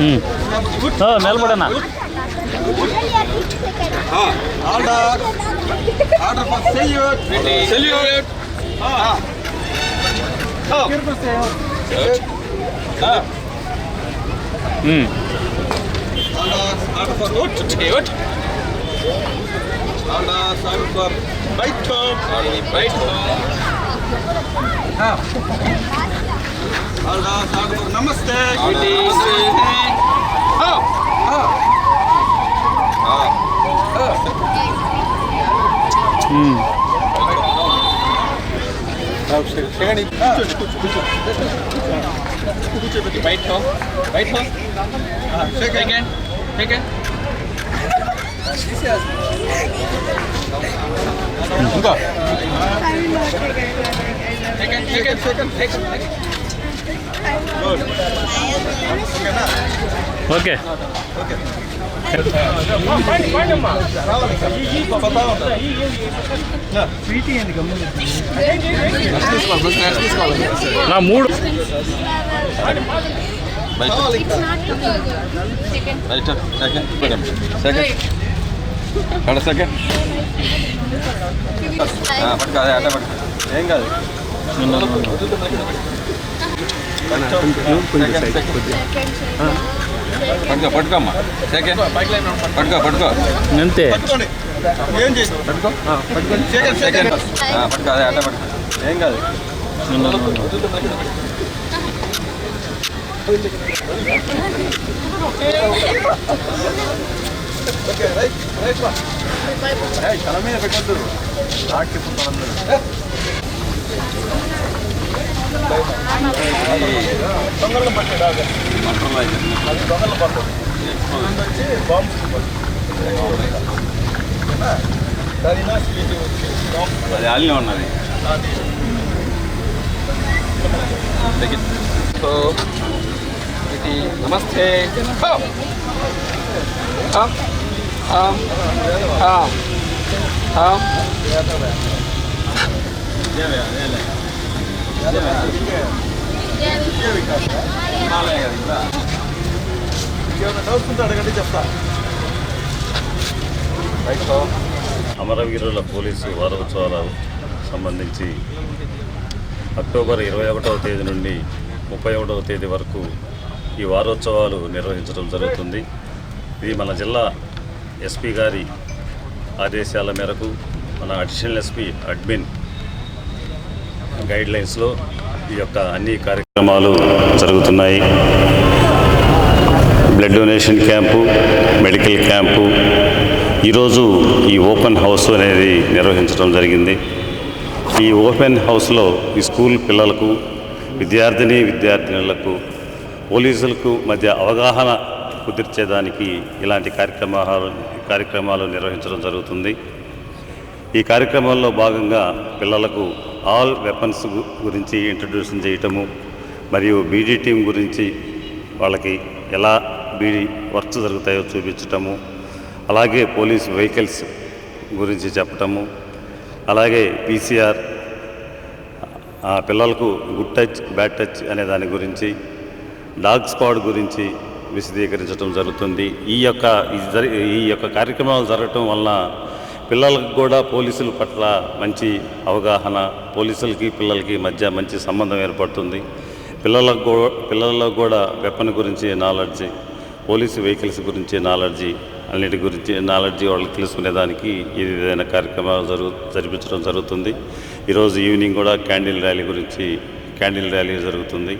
ಹ್ಞೂ ಹಾಂ ಮೇಲ್ಬಿಡೋಣ ಹ್ಞೂ right turn, right turn. Ah. नमस्ते। बैठो बैठो सेकंड सेकंड ठीक है। ठीक है। ఓకే. నా మూడు. సెకండ్ సెకండ్ సెకండ్ పట్టుకో అట్లా పట్టుకో ఏం కాదు పట్టుకో పట్టుకోమ్మా సెకండ్ పట్టుకో పట్టుకో. అంతే. పట్టుకో. సెకండ్ పట్టుకో. అదే అట్లా పట్టుకో. ఏం కాదు. తల మీద పెట్టొద్దు. రాకి తల దొంగలు పట్టాడు అది దొంగలు పట్టాడు వచ్చి బాంబు దాని స్వీట్ అది ఆలినే ఉన్నది సో ఇది నమస్తే హమ్. అడగండి చెప్తా అమరవీరుల పోలీసు వారోత్సవాలకు సంబంధించి అక్టోబర్ ఇరవై ఒకటవ తేదీ నుండి ముప్పై ఒకటవ తేదీ వరకు ఈ వారోత్సవాలు నిర్వహించడం జరుగుతుంది. ఇది మన జిల్లా ఎస్పీ గారి ఆదేశాల మేరకు మన అడిషనల్ ఎస్పీ అడ్మిన్ గైడ్ లైన్స్లో ఈ యొక్క అన్ని కార్యక్రమాలు జరుగుతున్నాయి. Blood donation camp medical camp ఈరోజు ఈ ఓపెన్ హౌస్ అనేది నిర్వహించడం జరిగింది. ఈ ఓపెన్ హౌస్లో ఈ స్కూల్ పిల్లలకు విద్యార్థిని విద్యార్థినులకు పోలీసులకు మధ్య అవగాహన కుదిర్చేదానికి ఇలాంటి కార్యక్రమాలు కార్యక్రమాలు నిర్వహించడం జరుగుతుంది. ఈ కార్యక్రమంలో భాగంగా పిల్లలకు ఆల్ వెపన్స్ గురించి ఇంట్రడ్యూషన్ చేయటము మరియు బీడీ టీం గురించి వాళ్ళకి ఎలా బీడీ వర్క్స్ జరుగుతాయో చూపించటము అలాగే పోలీస్ వెహికల్స్ గురించి చెప్పటము అలాగే పీసీఆర్ ఆ పిల్లలకు గుడ్ టచ్ బ్యాడ్ టచ్ అనే దాని గురించి డాగ్ స్క్వాడ్ గురించి విశదీకరించడం జరుగుతుంది. ఈ యొక్క జరి- ఈ యొక్క కార్యక్రమాలు జరగటం వలన పిల్లలకు కూడా పోలీసుల పట్ల మంచి అవగాహన పోలీసులకి పిల్లలకి మధ్య మంచి సంబంధం ఏర్పడుతుంది. పిల్లలకు పిల్లలకు కూడా వెపన్ గురించి నాలెడ్జి పోలీసు వెహికల్స్ గురించి నాలెడ్జి అన్నిటి గురించి నాలెడ్జి వాళ్ళకి తెలుసుకునేదానికి ఇది ఏదైనా కార్యక్రమాలు జరుగు జరిపించడం జరుగుతుంది. ఈరోజు ఈవినింగ్ కూడా క్యాండిల్ ర్యాలీ గురించి క్యాండిల్ ర్యాలీ జరుగుతుంది.